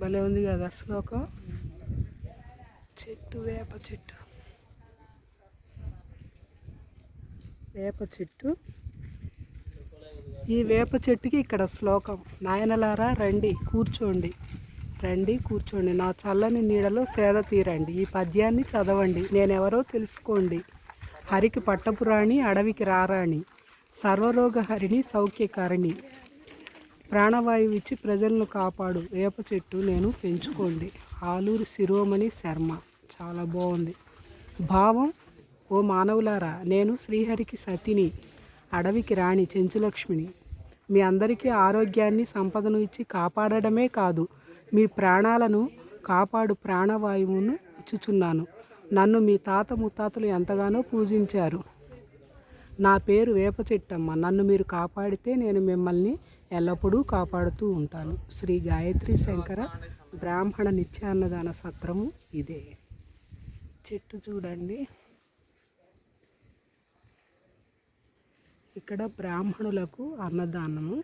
భలే ఉంది కదా శ్లోకం చెట్టు వేప చెట్టు. వేప చెట్టు. ఈ వేప చెట్టుకి ఇక్కడ శ్లోకం నాయనలారా రండి కూర్చోండి రండి కూర్చోండి. నా చల్లని నీడలో సేద తీరండి. ఈ పద్యాన్ని చదవండి. నేనెవరో తెలుసుకోండి. హరికి పట్టపురాణి అడవికి రారాణి. సర్వరోగ హరిణి సౌఖ్యకారిణి. ప్రాణవాయువు ఇచ్చి ప్రజలను కాపాడు. వేప చెట్టు నేను పెంచుకోండి. ఆలూరు శిరోమణి శర్మ. చాలా బాగుంది. భావం ఓ మానవులారా నేను శ్రీహరికి సతిని అడవికి రాణి చెంచులక్ష్మిని. మీ అందరికీ ఆరోగ్యాన్ని సంపదను ఇచ్చి కాపాడడమే కాదు మీ ప్రాణాలను కాపాడు ప్రాణవాయువును ఇచ్చుచున్నాను. నన్ను మీ తాత ముత్తాతలు ఎంతగానో పూజించారు. నా పేరు వేప చెట్టమ్మ. నన్ను మీరు కాపాడితే నేను మిమ్మల్ని ఎల్లప్పుడూ కాపాడుతూ ఉంటాను. శ్రీ గాయత్రి శంకర బ్రాహ్మణ నిత్యాన్నదాన సత్రము ఇదే. చెట్టు చూడండి. ఇక్కడ బ్రాహ్మణులకు అన్నదానము.